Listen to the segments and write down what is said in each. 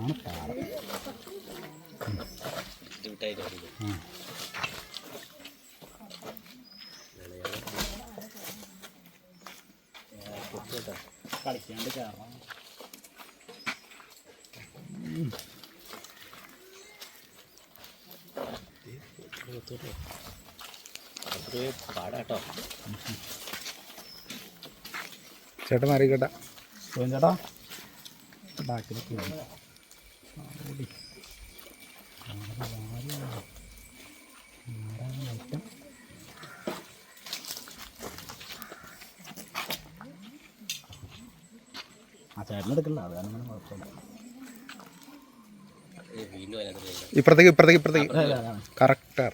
ഇതാണ് പാറ കളിക്കാണ്ട് കയറാം ചേട്ടൻ മാറിക്കട്ടെ ചേട്ടാ. ബാക്കിലേക്ക് ആ ചേട്ടൻ എടുക്കണ്ട. അത് കാരണം കുഴപ്പമില്ല. വീണ്ടും അതിനകത്ത് ഇപ്പുറത്തേക്ക് ഇപ്പുറത്തേക്ക് ഇപ്പുറത്തേക്ക്. അതെ, അതാണ്. കറക്റ്റ്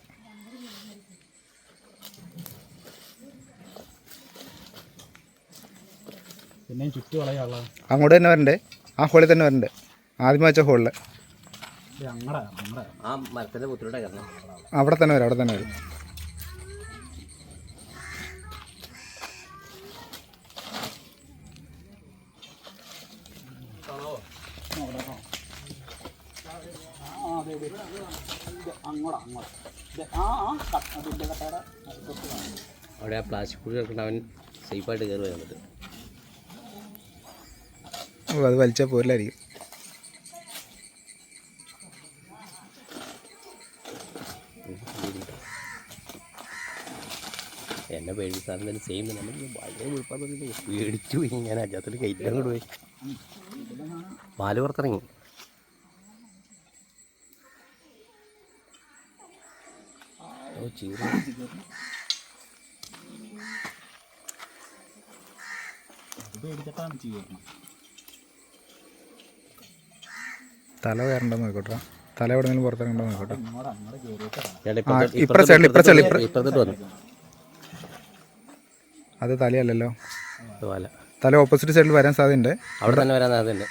ചുറ്റു വളയുള്ള അങ്ങോട്ട് തന്നെ വരണ്ടേ? ആ ഹോളി തന്നെ വരണ്ടേ? ആദ്യം വെച്ച ഹോളിൽ ബുദ്ധിമുട്ടാ അവിടെ തന്നെ വരും അവിടെ തന്നെ വരും. അവിടെ ആ പ്ലാസ്റ്റിക് കുഴി കിടക്കുന്ന അവൻ സേഫായിട്ട് കയറി വന്നിട്ട് ഓ അത് വലിച്ച പോരില്ലായിരിക്കും എന്നെ പേടിച്ചാൽ തന്നെ സെയിം നമ്മൾ വളരെ ഉൾപ്പെടുന്നത് പേടിച്ചു പോയി. ഞാൻ അജാത്തിൽ കയറ്റാൻ കൊണ്ട് പോയി. പാൽ പുറത്തിറങ്ങി. ഓ ചീറ. തല കയറണ്ടെന്ന് നോക്കട്ടെ. തല എവിടെയെങ്കിലും പുറത്തിറങ്ങണ്ടോ നോക്കട്ടെ. ഇപ്പുറത്തെ- ഇപ്പുറത്തോട്ട് വന്നു. അത് തലയല്ലല്ലോ. തല. ഓപ്പോസിറ്റ് സൈഡിൽ വരാൻ സാധ്യതയുണ്ട്. അവിടെ തന്നെ വരാൻ സാധ്യതയുണ്ട്.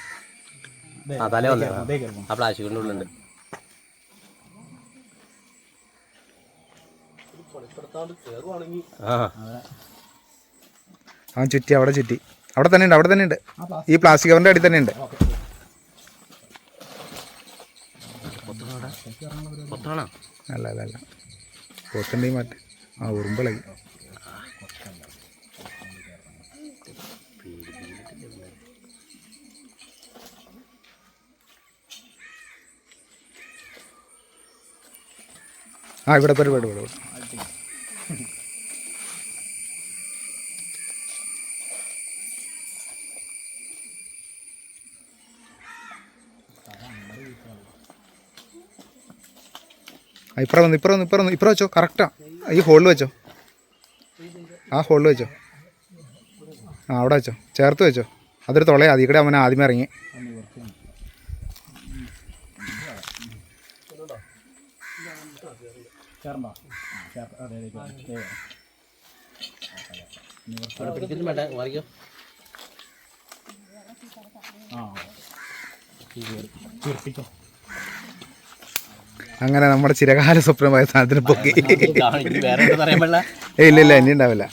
ആ തല വന്നു. ആ പ്ലാസ്റ്റിക്കിന്റെ ഉള്ളുണ്ട് ആ. അവൻ ചുറ്റി അവിടെ ചുറ്റി. അവിടെ തന്നെ ഉണ്ട് അവിടെ തന്നെ ഉണ്ട്. ഈ പ്ലാസ്റ്റിക് കവറിന്റെ അടി തന്നെ ഉണ്ട്. അല്ല അല്ല അല്ല. പോത്തിന്റെ മറ്റേ. ആ ഉറുമ്പിളകി ആ ഇവിടെ ഇവിടെ ഇവിടെ ഇവിടെ ഇപ്പുറം വന്നു ഇപ്പുറം വന്നു ഇപ്പുറം വന്നു ഇപ്പുറം വെച്ചോ കറക്റ്റാ ഈ ഹോളിൽ വെച്ചോ. ആ ഹോളിൽ വെച്ചോ. ആ അവിടെ വെച്ചോ. ചേർത്ത് വെച്ചോ. അതൊരു തുളയാ അതിക്കടെ അവൻ ആദ്യമേ ഇറങ്ങി കയറണ്ടോ ആ കയറ അതെ അതെ കയറി. ദേ കയറി. അവിടെ പിടിച്ചിട്ടും വേണ്ട മാറിക്കോ ആ ഈ കയറി. ചുരുട്ടിക്കോ അങ്ങനെ നമ്മുടെ ചിരകാല സ്വപ്നമായ സാധനത്തിന് പൊക്കി. ഇല്ല ഇല്ല ഇനി ഉണ്ടാവില്ല.